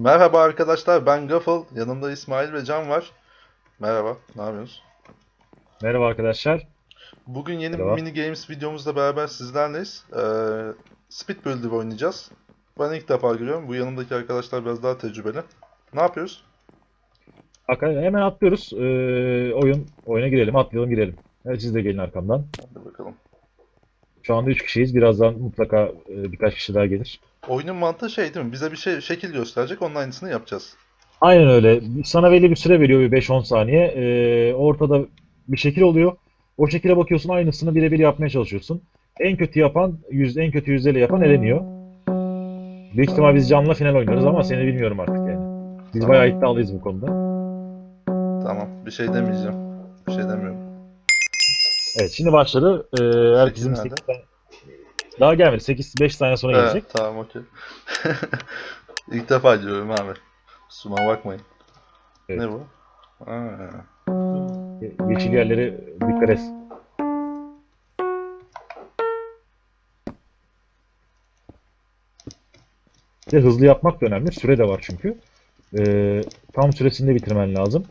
Merhaba arkadaşlar ben Gaffel. Yanımda İsmail ve Can var. Merhaba, ne yapıyorsunuz? Merhaba arkadaşlar. Bugün yeni Merhaba. mini games videomuzla beraber sizlerleyiz. Ee, Speed Builder oynayacağız. Ben ilk defa görüyorum. Bu yanımdaki arkadaşlar biraz daha tecrübeli. Ne yapıyoruz? Hakikaten hemen atlıyoruz. Ee, oyun oyuna girelim, atlayalım girelim. Evet, siz de gelin arkamdan. Hadi bakalım. Şu anda 3 kişiyiz. Birazdan mutlaka e, birkaç kişi daha gelir. Oyunun mantığı şey değil mi? Bize bir şey şekil gösterecek, onun aynısını yapacağız. Aynen öyle. Sana belli bir süre veriyor bir 5-10 saniye. Ee, ortada bir şekil oluyor. O şekile bakıyorsun aynısını birebir yapmaya çalışıyorsun. En kötü yapan, yüz, en kötü yüzdeyle yapan eleniyor. Büyük ihtimal biz canlı final oynarız ama seni bilmiyorum artık yani. Biz bayağı iddialıyız bu konuda. Tamam, bir şey demeyeceğim. Bir şey demiyorum. Evet şimdi başladı. Ee, herkesin nerede? 8 tane... Daha gelmedi. 8-5 saniye sonra Evet, gelecek. tamam okey. İlk defa diyorum abi. Kusura bakmayın. Evet. Ne bu? Aa, Yeşil yerleri. Bir de hızlı yapmak da önemli. Süre de var çünkü. Ee, tam süresinde bitirmen lazım.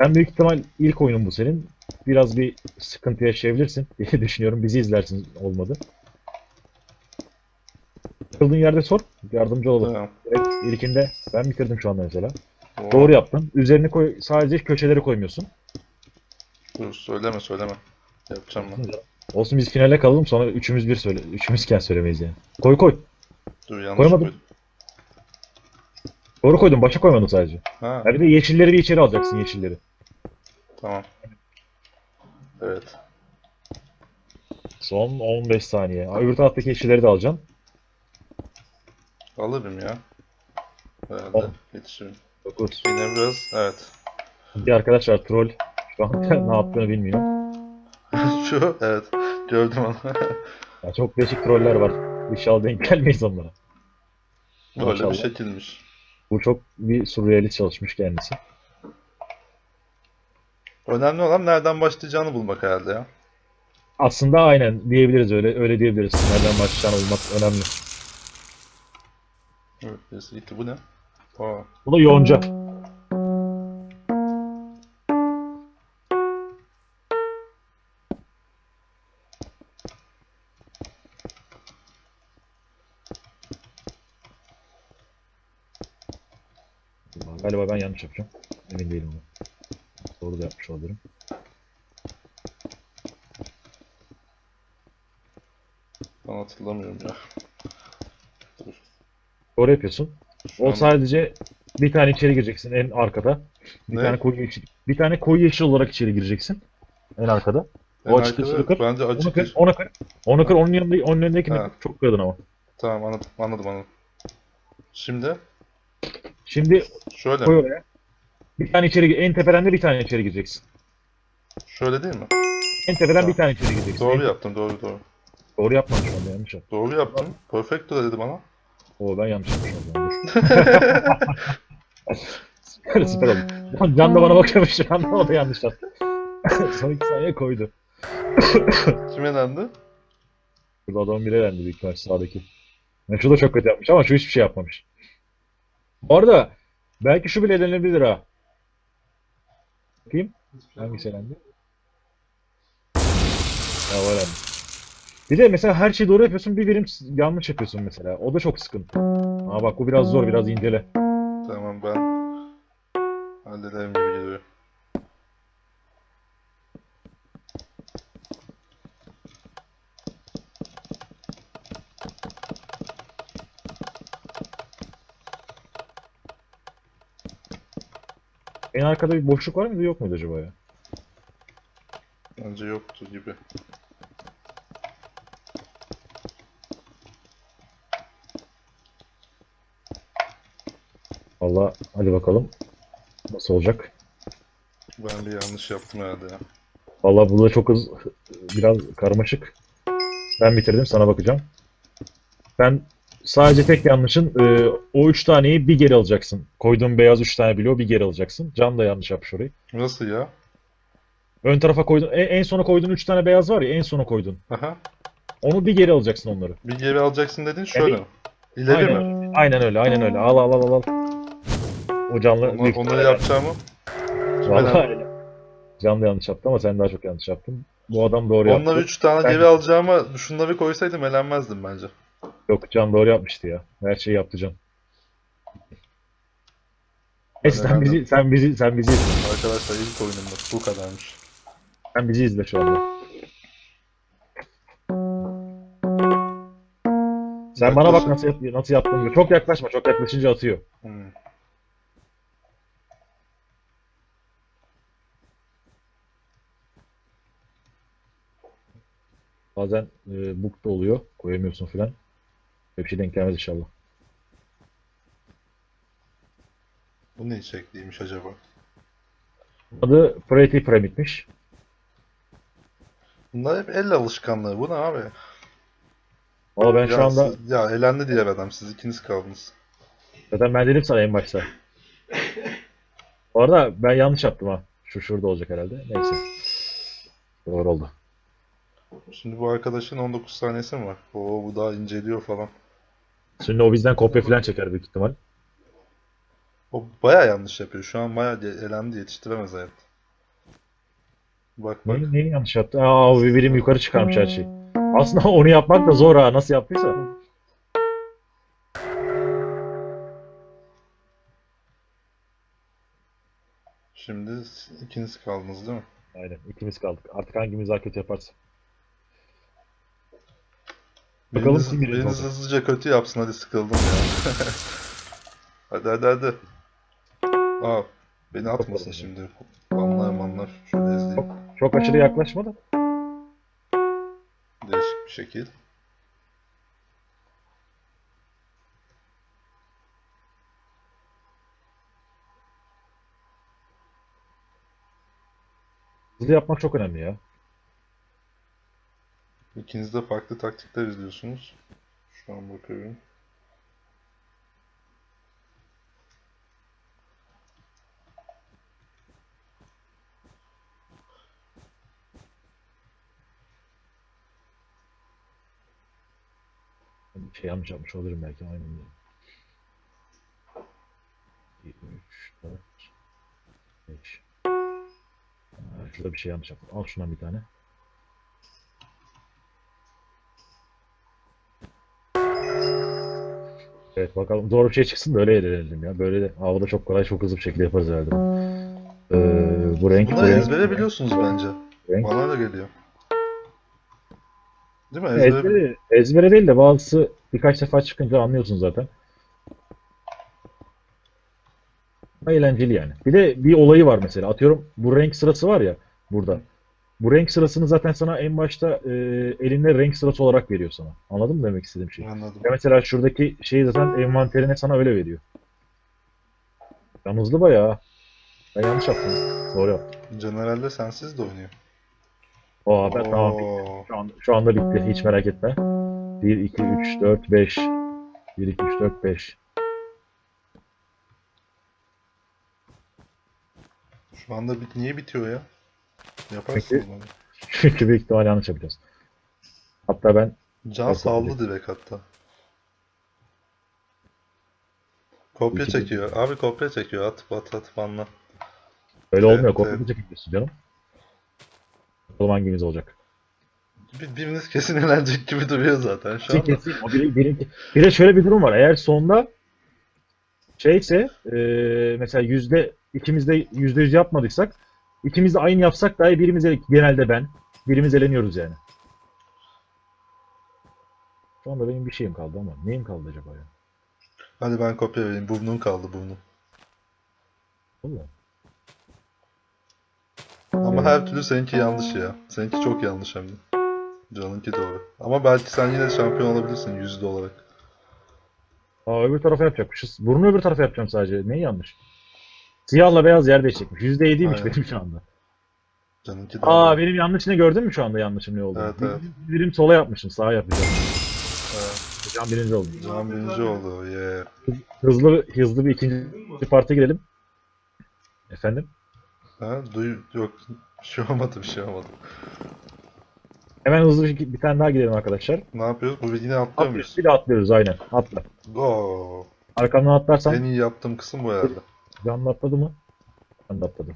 Ben büyük ihtimal ilk oyunun bu senin. Biraz bir sıkıntı yaşayabilirsin diye düşünüyorum. Bizi izlersin olmadı. Kıldığın yerde sor. Yardımcı olalım. tamam. Direkt ilkinde ben bitirdim şu anda mesela. Oo, Doğru yaptın. Üzerine koy, sadece köşeleri koymuyorsun. Dur söyleme söyleme. Yapacağım ben. Olsun biz finale kalalım sonra üçümüz bir söyle. Üçümüzken söylemeyiz yani. Koy koy. Dur yanlış Koymadım. koydum. Doğru koydum. Başa koymadın sadece. Ha, Ha bir de yeşilleri bir içeri alacaksın yeşilleri. tamam. Evet. Son 15 saniye. Öbür taraftaki yeşilleri de alacaksın. Alırım ya. Herhalde Tamam. yetişirim. 9. Yine biraz evet. Bir arkadaşlar troll. Şu an ne yaptığını bilmiyor. Şu evet. Gördüm onu. Ya çok değişik troller var. İnşallah denk gelmeyiz onlara. Böyle bir şekilmiş. Bu çok bir surrealist çalışmış kendisi. Önemli olan nereden başlayacağını bulmak herhalde ya. Aslında aynen diyebiliriz öyle öyle diyebiliriz. Nereden başlayacağını bulmak önemli. Birisi gitti. Bu ne? Aa, Bu da yonca. Galiba ben yanlış yapacağım. Emin değilim ben. Doğru da yapmış olabilirim. ben hatırlamıyorum ya. Doğru yapıyorsun. O an- sadece bir tane içeri gireceksin en arkada. Bir Ne? tane koyu yeşil, bir tane koyu yeşil olarak içeri gireceksin. En arkada. En O açıkta arkada şunu kır. Bence Onu açık kır, değil. onu kır. Onu kır, onun yanında, onun önündekini Ha. kır. Çok kırdın ama. Tamam anladım anladım anladım. Şimdi Şimdi şöyle koy mi? oraya. Bir tane içeri, en tepeden de bir tane içeri gireceksin. Şöyle değil mi? En tepeden bir tane içeri gireceksin. Doğru En- yaptım doğru doğru. Doğru yapmamış şu anda yanlış yaptım. Doğru yaptım. Perfecto dedi bana. Oo ben yanlış yapmışım süper, süper oldu. Can- Can da bana bakıyormuş şu anda o da yanlış yaptı. Son iki saniye koydu. Kim elendi? Burada adamın biri elendi büyük ihtimal sağdaki. Yani şu da çok kötü yapmış ama şu hiçbir şey yapmamış. Bu arada belki şu bile elenebilir ha. Bakayım. Hangisi elendi? Ya o elendi. Bir de mesela her şeyi doğru yapıyorsun bir birim yanlış yapıyorsun mesela. O da çok sıkıntı. Aa bak bu biraz zor biraz incele. Tamam ben hallederim gibi geliyor. En arkada bir boşluk var mıydı yok muydu acaba ya? Bence yoktu gibi. Valla hadi bakalım. Nasıl olacak? Ben bir yanlış yaptım herhalde ya. Valla bu da çok hız, biraz karmaşık. Ben bitirdim, sana bakacağım. Ben sadece tek yanlışın e, o üç taneyi bir geri alacaksın. Koyduğun beyaz üç tane bloğu bir geri alacaksın. Can da yanlış yapmış orayı. Nasıl ya? Ön tarafa koydun, en, en sona koyduğun üç tane beyaz var ya, en sona koydun. Aha. Onu bir geri alacaksın onları. Bir geri alacaksın dedin şöyle Yani- mi? İleri mi? Aynen, aynen öyle, aynen öyle. Al al al al al. O canlı Onu, büyük ihtimalle- yapacağımı Vallahi canlı yanlış yaptı ama sen daha çok yanlış yaptın. Bu adam doğru yaptı. Onları 3 tane Ben- geri alacağıma şunları koysaydım elenmezdim bence. Yok Can doğru yapmıştı ya. Her şeyi yaptı Can. Neyse sen bizi sen bizi sen bizi Arkadaşlar ilk oyunumda bu kadarmış. sen bizi izle şu anda. Sen bana bak nasıl yap nasıl yaptığını. Çok yaklaşma. Çok yaklaşınca atıyor. Hmm. Bazen e, bug da oluyor. Koyamıyorsun filan. Bir şey denk gelmez inşallah. Bu ne şekliymiş acaba? Adı Pretty Pyramid'miş. Bunlar hep el alışkanlığı. Bu ne abi? Ama ben ya, şu anda siz- ya elendi diğer adam. Siz ikiniz kaldınız. zaten ben dedim sana en başta. Bu arada ben yanlış yaptım ha. Şu şurada olacak herhalde. Neyse. Doğru oldu. Şimdi bu arkadaşın 19 saniyesi mi var? Oo bu daha inceliyor falan. Şimdi o bizden kopya falan çeker büyük ihtimal. O baya yanlış yapıyor. Şu an baya elendi yetiştiremez hayat. Bak bak. Neyi, neyi yanlış yaptı? Aa o bir birim yukarı çıkarmış her şeyi. Aslında onu yapmak da zor ha. Nasıl yaptıysa. Şimdi ikiniz kaldınız değil mi? Aynen. ikimiz kaldık. Artık hangimiz daha kötü yaparsa. Bakalım Biriniz, kim birinci biriniz olacak. hızlıca kötü yapsın hadi sıkıldım ya. hadi hadi hadi. Aa beni atmasın Bakalım. şimdi. Anlar manlar. Şöyle izleyeyim. Çok aşırı yaklaşma da. Değişik bir şekil. Hızlı yapmak çok önemli ya. İkiniz de farklı taktikler izliyorsunuz. Şu an bakıyorum. Şey yanlış yapmış olurum belki. Aynen öyle. 2, 3, 4, 5. Şurada bir şey yanlış yaptım. Al şundan bir tane. Evet bakalım doğru bir şey çıksın da öyle edelim ya. Böyle de havada çok kolay çok hızlı bir şekilde yaparız herhalde. Ee, bu renk bu Bunları renk. ezbere biliyorsunuz bence. Renk. Bana da geliyor. Değil mi? Ezbere, Ezbere, ezbere değil de bazısı birkaç defa çıkınca anlıyorsun zaten. Eğlenceli yani. Bir de bir olayı var mesela. Atıyorum bu renk sırası var ya burada. Bu renk sırasını zaten sana en başta e, elinde renk sırası olarak veriyor sana. Anladın mı demek istediğim şeyi? Anladım. Ya mesela şuradaki şeyi zaten envanterine sana öyle veriyor. Yalnızlı bayağı. Ben yanlış yaptım. Doğru yaptım. Generalde sensiz de oynuyor. Aa ben tamam. Oo. Şu, an, şu anda bitti. Hiç merak etme. 1, 2, 3, 4, 5. 1, 2, 3, 4, 5. Şu anda bit niye bitiyor ya? Yaparsın bunu. Çünkü büyük ihtimal yanlış yapacağız. Hatta ben Can Yok, saldı direkt hatta. Kopya İki- çekiyor. Abi kopya çekiyor. At at at banla. öyle Evet, olmuyor. Kopya evet. çekiyorsun canım. Bakalım hangimiz olacak. Bir, biriniz kesin eğlenecek gibi duruyor zaten şu anda. kesin. O biri, birinki- bir de şöyle bir durum var. Eğer sonda şeyse e, mesela yüzde ikimiz de yüzde yüz yapmadıysak ikimiz de aynı yapsak dahi birimiz ele- genelde ben birimiz eleniyoruz yani. Şu anda benim bir şeyim kaldı ama neyim kaldı acaba ya? Hadi ben kopya vereyim. Burnun kaldı burnun. Vallahi. Ama her türlü seninki yanlış ya. Seninki çok yanlış hem de. Canınki doğru. Ama belki sen yine de şampiyon olabilirsin yüzde olarak. Aa öbür tarafa yapacakmışız. Burnu öbür tarafa yapacağım sadece. Ne yanlış? Siyahla beyaz yer değişecekmiş. Yüzde yediymiş Aynen. benim şu anda. Aa benim yanlış ne gördün mü şu anda yanlışım ne olduğunu? Evet, evet. Bir- Birim sola yapmışım. Sağa yapacağım. Evet. Can birinci oldum. Can birinci oldu. Yeah. Hızlı hızlı bir ikinci parti girelim. Efendim? Ha, duy yok. Bir şey olmadı bir şey olmadı. Hemen hızlı bir, bir tane daha gidelim arkadaşlar. Ne yapıyoruz? Bu yine atlıyor Atlıyoruz. muyuz? Bir de atlıyoruz aynen. Atla. Go. Arkamdan atlarsan En iyi yaptığım kısım bu herhalde. Canlı atladı mı? Canlı atladı.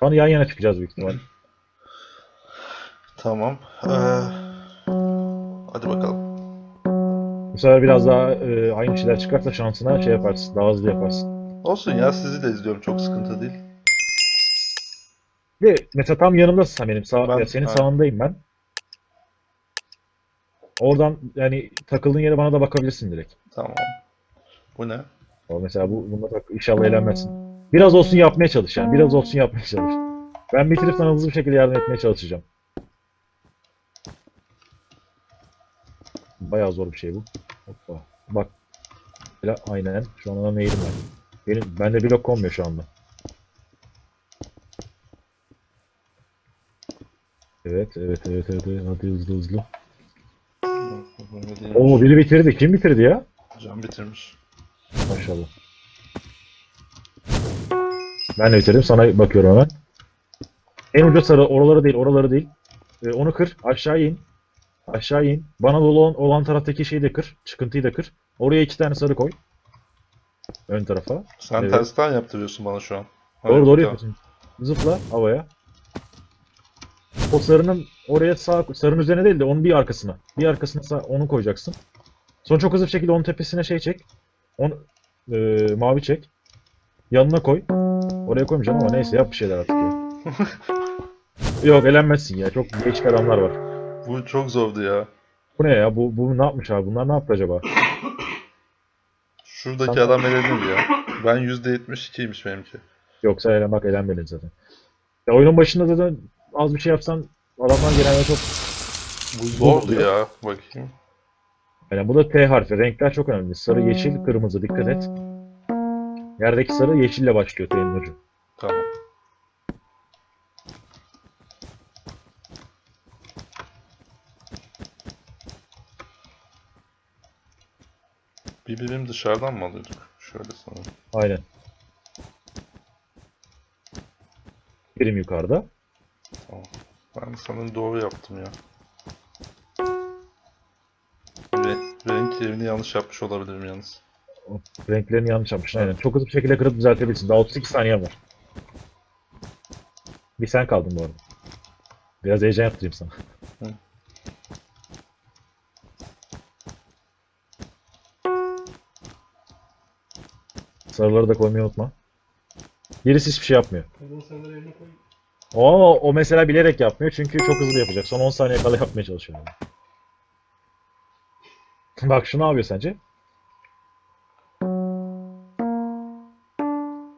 Şu an yan yana çıkacağız büyük ihtimal. Tamam. Ee, hadi bakalım. Bu sefer biraz daha e, aynı şeyler çıkarsa şansına şey yaparsın. Daha hızlı yaparsın. Olsun ya sizi de izliyorum çok sıkıntı değil. Ve mesela tam yanımdasın sen benim. Sağ, Ben- ya senin aynen. sağındayım ben. Oradan yani takıldığın yere bana da bakabilirsin direkt. Tamam. Bu ne? O mesela bu bunda bak inşallah eğlenmezsin. Biraz olsun yapmaya çalış yani. Biraz olsun yapmaya çalış. Ben bitirip sana hızlı bir şekilde yardım etmeye çalışacağım. Bayağı zor bir şey bu. Hoppa. Bak. Aynen. Şu an ona neydim ben. Benim, bende blok konmuyor şu anda. Evet, evet, evet, evet. evet. Hadi hızlı hızlı. Oo biri bitirdi. Kim bitirdi ya? Can bitirmiş. Maşallah. Ben de bitirdim. Sana bakıyorum hemen. En uca sarı. Oraları değil. Oraları değil. Ee, onu kır. Aşağı in. Aşağı in. Bana dolu olan, olan taraftaki şeyi de kır. Çıkıntıyı da kır. Oraya iki tane sarı koy. Ön tarafa. Sen Evet. tersten yaptırıyorsun bana şu an. Doğru doğru yapıyorsun. Zıpla havaya. O sarının oraya sağ sarının üzerine değil de onun bir arkasına. Bir arkasına sağ, onu koyacaksın. Sonra çok hızlı bir şekilde onun tepesine şey çek. Onu e, mavi çek. Yanına koy. Oraya koymayacağım ama neyse yap bir şeyler artık ya. Yok elenmezsin ya. Çok değişik adamlar var. Bu çok zordu ya. Bu ne ya? Bu, bu ne yapmış abi? Bunlar ne yaptı acaba? Şuradaki adam elenir ya. Ben %72'ymiş benimki. Yoksa elenmek elenmedin zaten. Ya oyunun başında zaten az bir şey yapsan adamlar genelde çok Bu zordu ya. Bakayım. Yani bu da T harfi. Renkler çok önemli. Sarı, yeşil, kırmızı. Dikkat et. Yerdeki sarı yeşille başlıyor ucu. Tamam. Bir birim dışarıdan mı alıyorduk? Şöyle sanırım. Aynen. Birim yukarıda. Ben sanırım doğru yaptım ya. Renk yerini yanlış yapmış olabilirim yalnız. Renklerini yanlış yapmışsın. Aynen. Çok hızlı bir şekilde kırıp düzeltebilirsin. Daha 32 saniyen var. Bir sen kaldın bu arada. Biraz heyecan yaptırayım sana. Hı. Sarıları da koymayı unutma. Birisi hiçbir şey yapmıyor. O, o mesela bilerek yapmıyor çünkü çok hızlı yapacak. Son 10 saniye kala yapmaya çalışıyor. yani. Bak şu ne yapıyor sence?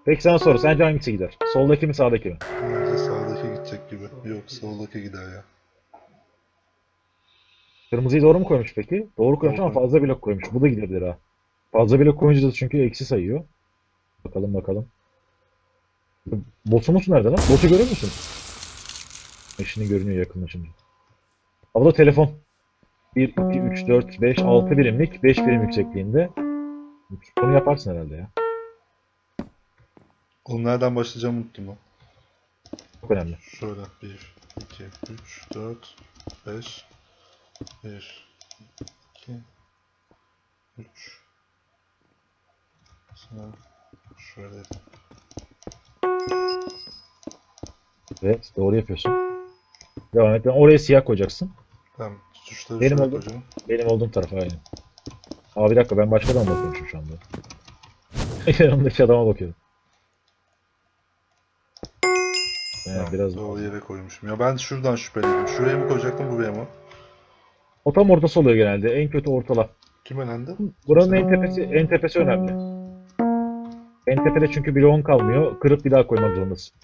Peki sana soru. Sence hangisi gider? Soldaki mi sağdaki mi? Bence sağdaki gidecek gibi. Yok soldaki gider ya. Kırmızıyı doğru mu koymuş peki? Doğru koymuş ama fazla blok koymuş. Bu da gidebilir ha. Fazla blok koyunca da çünkü eksi sayıyor. Bakalım bakalım. Boss'umuz nerede lan? Boss'u görüyor musun? Eşini görünüyor yakınlaşınca. Ha bu da telefon. 1, 2, 3, 4, 5, 6 birimlik, 5 birim yüksekliğinde. Bunu yaparsın herhalde ya. Oğlum nereden başlayacağımı unuttum lan. Çok önemli. Şöyle 1, 2, 3, 4, 5, 1, 2, 3. Sonra şöyle Evet, doğru yapıyorsun. Devam et. Oraya siyah koyacaksın. Tamam. Tuşları Benim şöyle oldu. koyacağım. Benim olduğum tarafa aynen. Aa bir dakika ben başka adama bakıyorum şu anda. Yanımdaki adama bakıyorum. Ee, Tamam, biraz doğru yere koymuşum. Ya ben şuradan şüpheliydim. Şuraya mı koyacaktım buraya mı? o tam ortası oluyor genelde. En kötü ortala. Kim elendi? Buranın en tepesi en tepesi önemli. En tepede çünkü bloğun kalmıyor. Kırıp bir daha koymak zorundasın.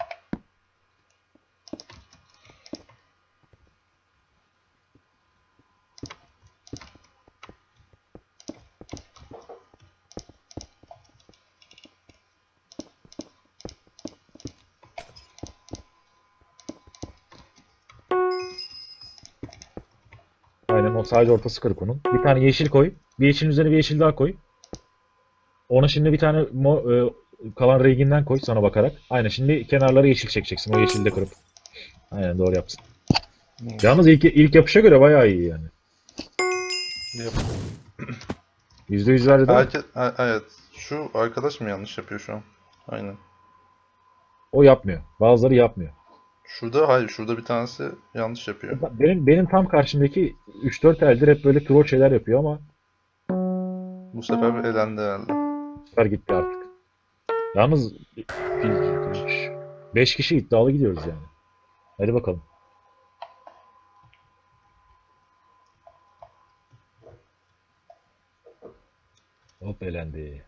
Sadece ortası kırık onun. Bir tane yeşil koy. Bir yeşilin üzerine bir yeşil daha koy. Ona şimdi bir tane mo- e, kalan renginden koy sana bakarak. Aynen şimdi kenarları yeşil çekeceksin o yeşili de kırıp. Aynen doğru yaptın. Yalnız ilk, ilk yapışa göre bayağı iyi yani. Yap. %100 verdi değil mi? Evet. Şu arkadaş mı yanlış yapıyor şu an? Aynen. O yapmıyor. Bazıları yapmıyor. Şurada hayır şurada bir tanesi yanlış yapıyor. Benim benim tam karşımdaki 3-4 eldir hep böyle troll şeyler yapıyor ama Bu sefer bir elendi herhalde. süper gitti artık. Yalnız 5 kişi iddialı gidiyoruz yani. Hadi bakalım. Hop elendi.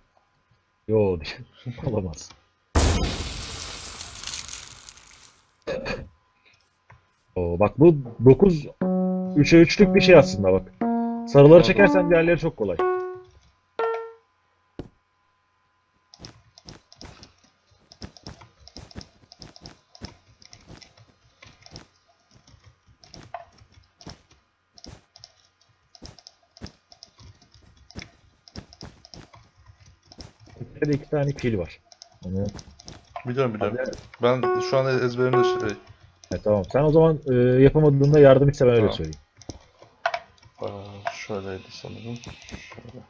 Yo olamaz. Oo, bak bu 9 3'e 3'lük bir şey aslında bak. Sarıları çekersen diğerleri çok kolay. Bir de iki tane pil var. Onu... Biliyorum biliyorum. Ben şu an ezberimde şey. Evet, tamam. Sen o zaman e, yapamadığında yardım iste ben öyle Tamam. söyleyeyim. Aa, şöyleydi sanırım. Şöyle.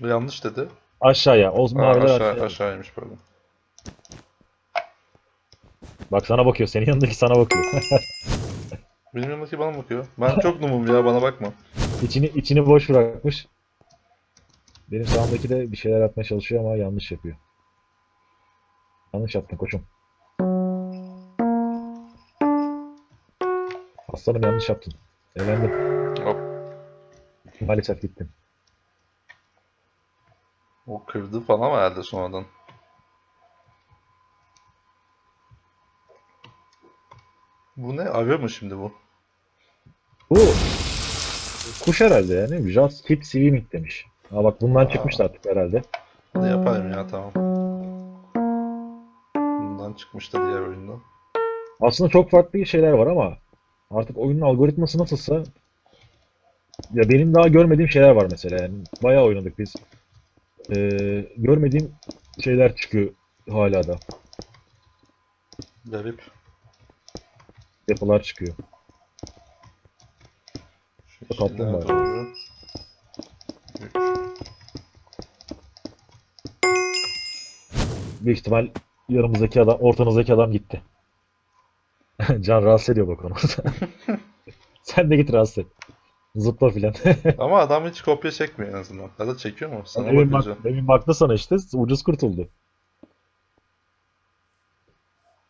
Bu yanlış dedi. Aşağıya. Oz Aa, maviler aşağı, aşağıya. aşağıymış pardon. Bak sana bakıyor. Senin yanındaki sana bakıyor. Benim yanımdaki bana bakıyor. Ben çok numum ya bana bakma. içini, içini boş bırakmış. Benim sağımdaki de bir şeyler yapmaya çalışıyor ama yanlış yapıyor. Yanlış yaptın koçum. Aslanım yanlış yaptın. Eğlendim. Hop. Maalesef gittim. O kırdı falan herhalde sonradan. Bu ne? Arı mı şimdi bu? Bu kuş herhalde yani. Just keep swimming demiş. Ha bak bundan Aa. çıkmıştı artık herhalde. Hadi yapayım ya tamam. Bundan çıkmıştı diğer oyundan. Aslında çok farklı şeyler var ama artık oyunun algoritması nasılsa ya benim daha görmediğim şeyler var mesela. Yani bayağı oynadık biz. Ee, görmediğim şeyler çıkıyor hala da. Garip. Yapılar çıkıyor. Şu Kaplumbağa. Büyük ihtimal yanımızdaki adam, ortanızdaki adam gitti. Can rahatsız ediyor bak onu. Sen de git rahatsız et. Zıpla filan. Ama adam hiç kopya çekmiyor en azından. Ya da çekiyor mu? Sana Demin, bak, demin baktı sana işte ucuz kurtuldu.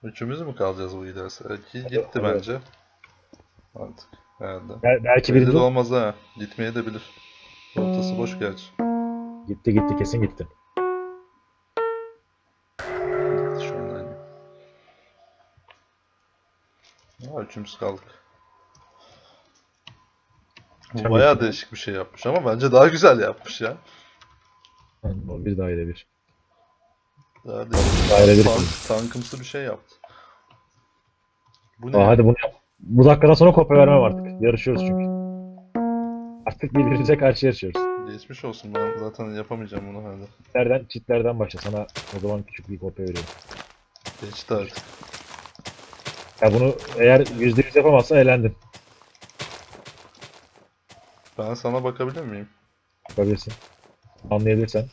Üçümüz mü kalacağız bu giderse? Ki gitti Evet. bence. Artık herhalde. Bel- belki Belli biri de olmaz ha. Gitmeye de bilir. Ortası boş gerçi. gitti gitti kesin. Gitti üçümüz kaldık. Bu Tabii bayağı ki. değişik bir şey yapmış ama bence daha güzel yapmış ya. O bir daire bir. Daha değişik. Daire bir. Tank, tankımsı bir şey yaptı. Bu ne? Aa, hadi bunu yap. Bu dakikadan sonra kopya vermem artık. Yarışıyoruz çünkü. Artık birbirimize karşı yarışıyoruz. Geçmiş olsun ben zaten yapamayacağım bunu herhalde. Çitlerden, çitlerden başla. Sana o zaman küçük bir kopya veriyorum. Geçti artık. Ya bunu eğer %100 yapamazsan elendin. Ben sana bakabilir miyim? Yapabilirsin. Anlayabilirsen.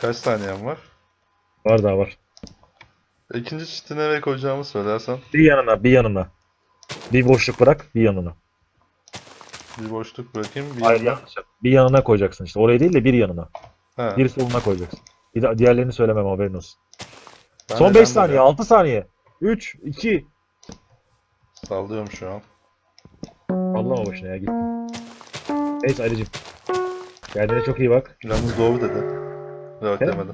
Kaç saniyen var? Var daha var. İkinci çiti nereye koyacağımı söylersen. Bir yanına, bir yanına. Bir boşluk bırak, bir yanına. Bir boşluk bırakayım. Bir Hayır yanlış yap. Bir yanına koyacaksın işte. Oraya değil de bir yanına. He, Bir soluna koyacaksın. Bir de diğerlerini söylemem haberin olsun. ben Son neden 5 saniye, böyle 6 saniye. 3, 2. Sallıyorum şu an. Sallama başına ya gittim. Neyse Ali'cim. Kendine çok iyi bak. Yalnız doğru dedi. Evet demedi.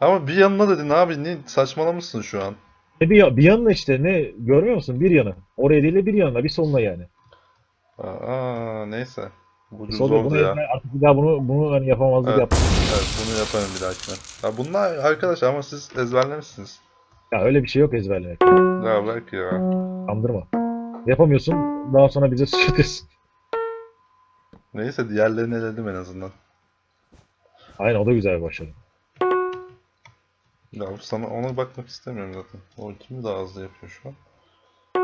Ama bir yanına dedin abi. Ne saçmalamışsın şu an. Ne bir, bir yanına işte ne görmüyor musun? Bir yanı. Oraya değil de bir yanına, bir soluna yani. Aa neyse. Ucuz oldu bunu ya. ezber- artık bir daha bunu bunu hani yapamazlık Evet. yap. Evet bunu yaparım bir dahakine. Ya bunlar arkadaş ama siz ezberlemişsiniz. Ya öyle bir şey yok ezberlemek. Ya bırak ya. Kandırma. Yapamıyorsun, daha sonra bize sıçratırsın. Neyse diğerlerini eledim en azından. Aynen o da güzel bir başarı. Ya sana ona bakmak istemiyorum zaten. O kimi daha hızlı yapıyor şu an.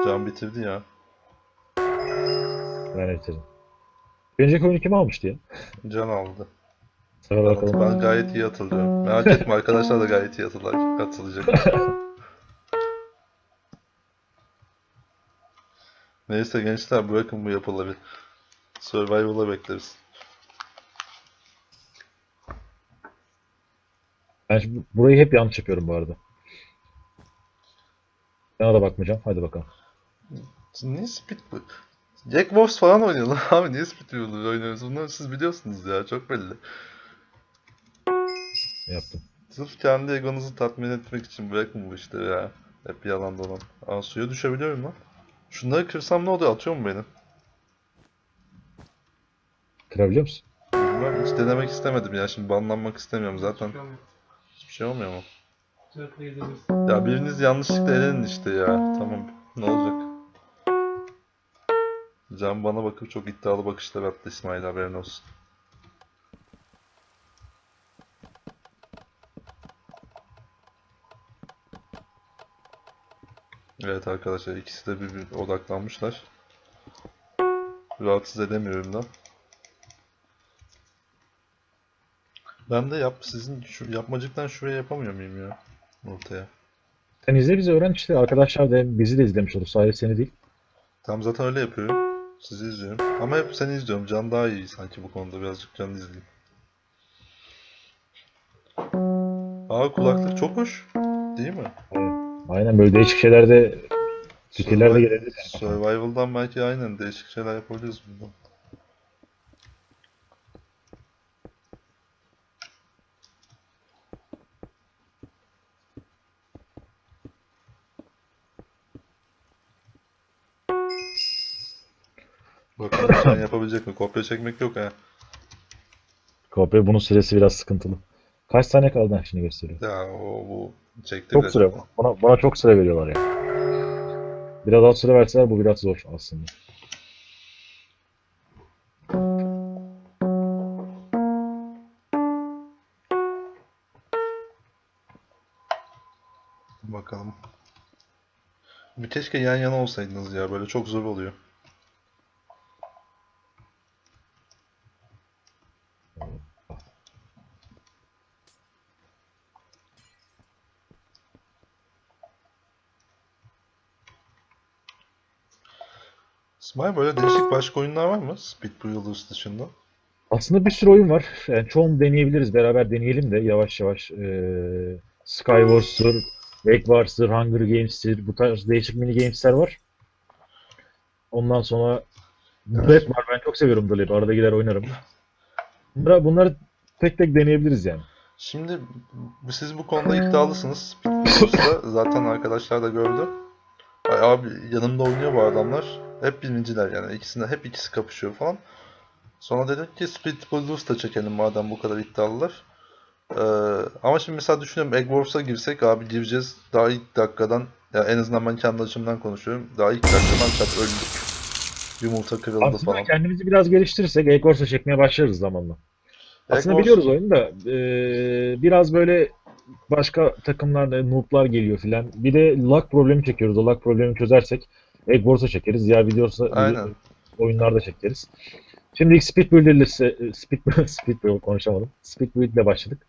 Can bitirdi ya. Bir önceki oyunu kim almıştı ya? Can aldı. Sana bakalım. ben gayet iyi hatırlıyorum. Merak etme arkadaşlar da gayet iyi hatırlar, hatırlayacak. Neyse gençler bırakın bu yapıları. Survival'a bekleriz. Ben şimdi burayı hep yanlış yapıyorum bu arada. Sana da bakmayacağım. Hadi bakalım. Niye Speed bu? Jack Wars falan oynuyorlar abi. Niye Speed Builder oynuyorsunuz? Bunları siz biliyorsunuz ya. Çok belli. Yaptım. Sırf kendi egonuzu tatmin etmek için bırakın bu işleri ya. Hep yalan dolan. Aa suya düşebiliyorum lan. Şunları kırsam ne oluyor? Atıyor mu beni? Kırabiliyor musun? Bilmem hiç denemek istemedim ya. Şimdi banlanmak istemiyorum zaten. Hiçbir şey olmuyor mu? Sürekli gidebilirsin. Ya biriniz yanlışlıkla elenin işte ya. Tamam. Ne olacak? Can bana bakıp çok iddialı bakışlar attı İsmail haberin olsun. Evet arkadaşlar ikisi de bir, bir odaklanmışlar. Rahatsız edemiyorum da. Ben de yap sizin şu yapmacıktan şuraya yapamıyor muyum ya? Ortaya. Sen izle bizi öğren işte. Arkadaşlar da bizi de izlemiş olur. Sadece seni değil. Tam zaten öyle yapıyorum. Sizi izliyorum. Ama hep seni izliyorum. Can daha iyi sanki bu konuda. Birazcık Can'ı izleyeyim. Aa kulaklık çok hoş. Değil mi? Aynen böyle değişik şeyler de fikirler de gelebilir. Survival'dan belki aynen değişik şeyler yapabiliriz bundan. Bakalım Can yapabilecek mi? Kopya çekmek yok ha. Kopya bunun süresi biraz sıkıntılı. Kaç saniye kaldı Ha, şimdi gösteriyor. Ya o bu çekti Çok süre. Bana, bana çok süre veriyorlar ya. Biraz daha süre verseler bu biraz zor aslında. Bakalım. Bir keşke yan yana olsaydınız ya. Böyle çok zor oluyor. İsmail böyle değişik başka oyunlar var mı? Speed Builders dışında. Aslında bir sürü oyun var. Yani çoğunu deneyebiliriz. Beraber deneyelim de yavaş yavaş. Ee, Skywars'tır, Egg Wars'tır, Hunger Games'tir. Bu tarz değişik mini games'ler var. Ondan sonra Blade var. Ben çok seviyorum Blade'i. Arada gider oynarım. Bunları, bunları tek tek deneyebiliriz yani. Şimdi siz bu konuda iddialısınız. Speed zaten arkadaşlar da gördü. Ay abi yanımda oynuyor bu adamlar. Hep birinciler yani. İkisinde hep ikisi kapışıyor falan. Sonra dedim ki Speed Builders da çekelim madem bu kadar iddialılar. Ee, ama şimdi mesela düşünüyorum Egg Wars'a girsek abi gireceğiz daha ilk dakikadan ya en azından ben kendi açımdan konuşuyorum. Daha ilk dakikadan çat öldük. Yumurta kırıldı Aslında falan. kendimizi biraz geliştirirsek Egg Wars'a çekmeye başlarız zamanla. Aslında Egg Wars- biliyoruz oyunu da eee, biraz böyle başka takımlarda noob'lar geliyor filan. Bir de lag problemi çekiyoruz. O lag problemini çözersek Egg Wars'a çekeriz. Diğer videosa, Aynen. oyunlarda çekeriz. Şimdi ilk Speed Build ile Speed, Speed Build konuşamadım. Speed Build ile başladık.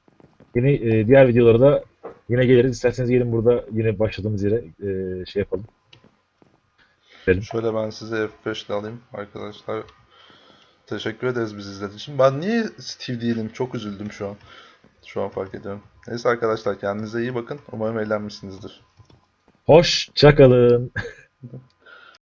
Yine e, diğer videolara da yine geliriz. İsterseniz gelin burada yine başladığımız yere e, şey yapalım. Şöyle ben size F5 ile alayım arkadaşlar. Teşekkür ederiz bizi izlediğiniz için. Ben niye Steve değilim? Çok üzüldüm şu an. Şu an fark ediyorum. Neyse arkadaşlar kendinize iyi bakın. Umarım eğlenmişsinizdir. Hoşçakalın.